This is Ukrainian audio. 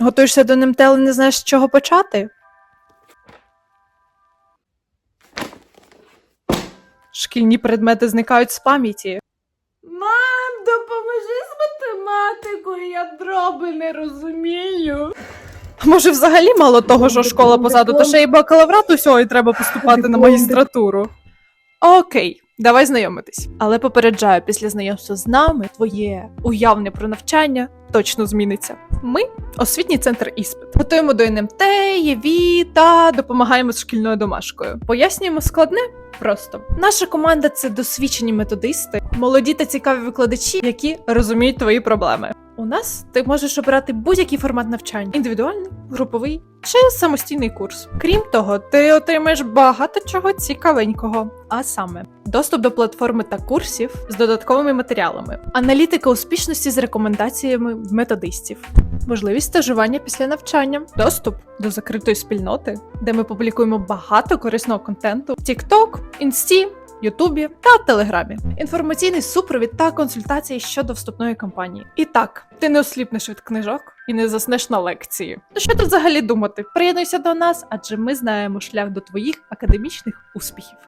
Готуєшся до НМТ, але не знаєш, з чого почати? Шкільні предмети зникають з пам'яті. Мам, допоможи з математикою, я дроби не розумію. Може, взагалі мало того, що школа позаду, то ще й бакалаврат усього і треба поступати на магістратуру. Окей, давай знайомитись. Але попереджаю, після знайомства з нами твоє уявне про навчання точно зміниться. Ми освітній центр іспит. Готуємо до НМТ, ЄВІ та допомагаємо з шкільною домашкою. Пояснюємо складне просто. Наша команда це досвідчені методисти, молоді та цікаві викладачі, які розуміють твої проблеми. У нас ти можеш обрати будь-який формат навчання: індивідуальний, груповий чи самостійний курс. Крім того, ти отримаєш багато чого цікавенького, а саме доступ до платформи та курсів з додатковими матеріалами, аналітика успішності з рекомендаціями методистів, можливість стажування після навчання, доступ до закритої спільноти, де ми публікуємо багато корисного контенту в TikTok, Інсті, Ютубі та Телеграмі, інформаційний супровід та консультації щодо вступної кампанії. І так, ти не осліпнеш від книжок і не заснеш на лекції. Ну що тут взагалі думати? Приєднуйся до нас, адже ми знаємо шлях до твоїх академічних успіхів.